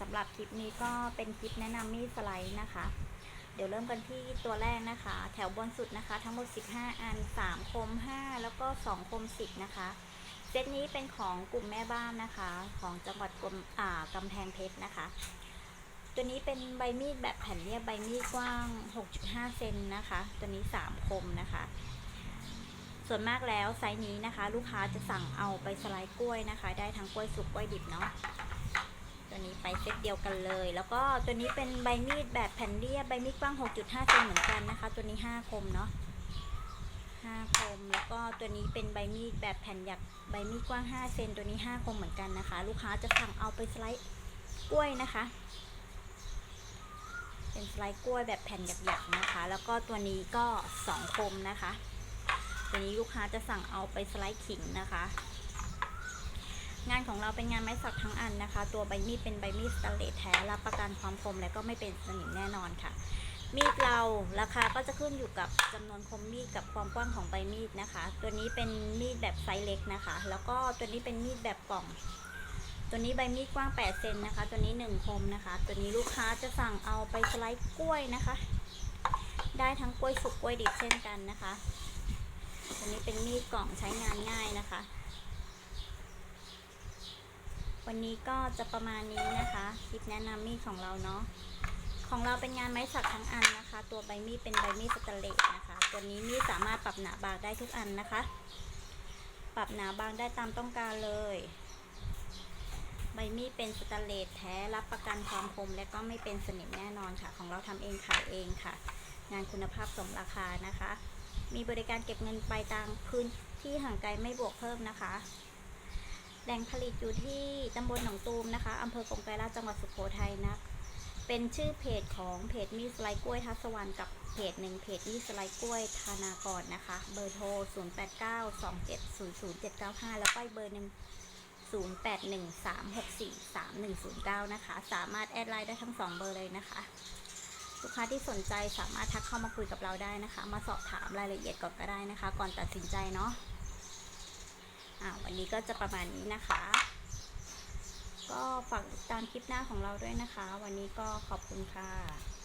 สำหรับคลิปนี้ก็เป็นคลิปแนะนำมีดสไลด์นะคะ เดี๋ยวเริ่มกันที่ตัวแรกนะคะ แถวบนสุดนะคะ ทั้งหมด 15 อัน 3 คม 5 แล้วก็ 2 คม 10 นะคะ เซตนี้เป็นของกลุ่มแม่บ้านนะคะ ของจังหวัดกรมอ่ากำแพงเพชรนะคะ ตัวนี้เป็นใบมีดแบบแผ่นเรียบใบมีดกว้าง 6.5 เซนนะคะ ตัวนี้ 3 คมนะคะส่วนมากแล้วไซส์นี้นะคะ ลูกค้าจะสั่งเอาไปสไลด์กล้วยนะคะ ได้ทั้งกล้วยสุกกล้วยดิบเนาะ ตัวนี้ไปเซตเดียวกันเลย แล้วก็ตัวนี้เป็นใบมีดแบบแผ่นเรียบใบมีดกว้าง 6.5เซนเหมือนกันนะคะ ตัวนี้ 5 คมเนาะ5คม แล้วก็ตัวนี้เป็นใบมีดแบบแผ่นหยักใบมีดกว้าง 5 เซนตัวนี้ 5 คมเหมือนกันนะคะ ลูกค้าจะสั่งเอาไปสไลด์กล้วยนะคะ เป็นสไลด์กล้วยแบบแผ่นหยักๆนะคะ แล้วก็ตัวนี้ก็ 2 คมนะคะ ตัวนี้ลูกค้าจะสั่งเอาไปสไลด์ขิงนะคะ งานของเราเป็นงานไม้สักทั้งอันนะคะ ตัวใบมีดเป็นใบมีดสแตนเลสแท้รับประกันความคมและก็ไม่เป็นสนิมแน่นอนค่ะ มีดเราราคาก็จะขึ้นอยู่กับจำนวนคมมีดกับความกว้างของใบมีดนะคะ ตัวนี้เป็นมีดแบบไซส์เล็กนะคะ แล้วก็ตัวนี้เป็นมีดแบบกล่อง ตัวนี้ใบมีดกว้าง 8 เซนนะคะ ตัวนี้ 1 คมนะคะ ตัวนี้ลูกค้าจะสั่งเอาไปสไลด์กล้วยนะคะ ได้ทั้งกล้วยสุกกล้วยดิบเช่นกันนะคะ ตัวนี้เป็นมีดกล่องใช้งานง่ายนะคะ วันนี้ก็จะประมาณนี้นะคะคลิปแนะนำมีดของเราเนาะของเราเป็นงานไม้สักทั้งอันนะคะ ตัวใบมีดเป็นใบมีดสแตเลสนะคะ ตัวนี้มีดสามารถปรับหนาบางได้ทุกอันนะคะ ปรับหนาบางได้ตามต้องการเลย ใบมีดเป็นสแตเลสแท้รับประกันความคมและก็ไม่เป็นสนิมแน่นอนค่ะ ของเราทำเองขายเองค่ะ งานคุณภาพสมราคานะคะ มีบริการเก็บเงินปลายทางพื้นที่ห่างไกลไม่บวกเพิ่มนะคะ แหล่งผลิตอยู่ที่ตำบลหนองตูมนะคะอำเภอกงไกรลาชจังหวัดสุโขทัยนะเป็นชื่อเพจของเพจมีสไลด์กล้วยทัศวรรณกับเพจหนึ่งเพจมีสไลด์กล้วยธานากรนะคะ เบอร์โทร 0 8 9 2 7 0 0 7 9 5 แล้วก็เบอร์หนึ่ง0 8 1 3 6 4 3 1 0 9 นะคะ สามารถแอดไลน์ได้ทั้ง 2 เบอร์เลยนะคะ ลูกค้าที่สนใจสามารถทักเข้ามาคุยกับเราได้นะคะ มาสอบถามรายละเอียดก่อนก็ได้นะคะ ก่อนตัดสินใจเนาะ อันนี้ก็จะประมาณนี้นะคะ ก็ฝากติดตามคลิปหน้าของเราด้วยนะคะ วันนี้ก็ขอบคุณค่ะ